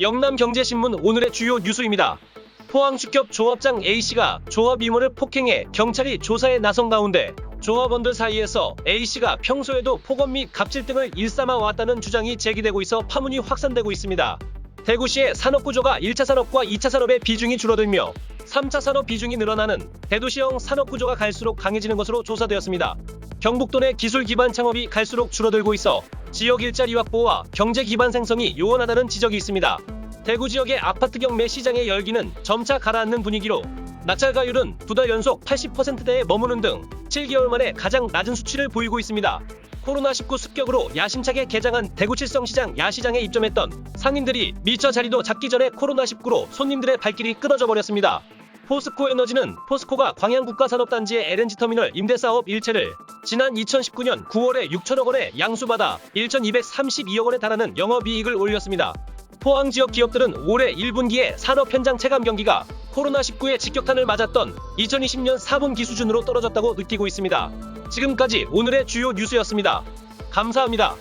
영남경제신문 오늘의 주요 뉴스입니다. 포항주협 조합장 A씨가 조합 임원을 폭행해 경찰이 조사에 나선 가운데 조합원들 사이에서 A씨가 평소에도 폭언 및 갑질 등을 일삼아 왔다는 주장이 제기되고 있어 파문이 확산되고 있습니다. 대구시의 산업 구조가 1차 산업과 2차 산업의 비중이 줄어들며 3차 산업 비중이 늘어나는 대도시형 산업 구조가 갈수록 강해지는 것으로 조사되었습니다. 경북도 내 기술 기반 창업이 갈수록 줄어들고 있어 지역 일자리 확보와 경제 기반 생성이 요원하다는 지적이 있습니다. 대구 지역의 아파트 경매 시장의 열기는 점차 가라앉는 분위기로 낙찰가율은 두 달 연속 80%대에 머무는 등 7개월 만에 가장 낮은 수치를 보이고 있습니다. 코로나19 습격으로 야심차게 개장한 대구 칠성시장 야시장에 입점했던 상인들이 미처 자리도 잡기 전에 코로나19로 손님들의 발길이 끊어져 버렸습니다. 포스코 에너지는 포스코가 광양 국가산업단지의 LNG 터미널 임대 사업 일체를 지난 2019년 9월에 6천억 원에 양수받아 1,232억 원에 달하는 영업이익을 올렸습니다. 포항 지역 기업들은 올해 1분기에 산업 현장 체감 경기가 코로나19의 직격탄을 맞았던 2020년 4분기 수준으로 떨어졌다고 느끼고 있습니다. 지금까지 오늘의 주요 뉴스였습니다. 감사합니다.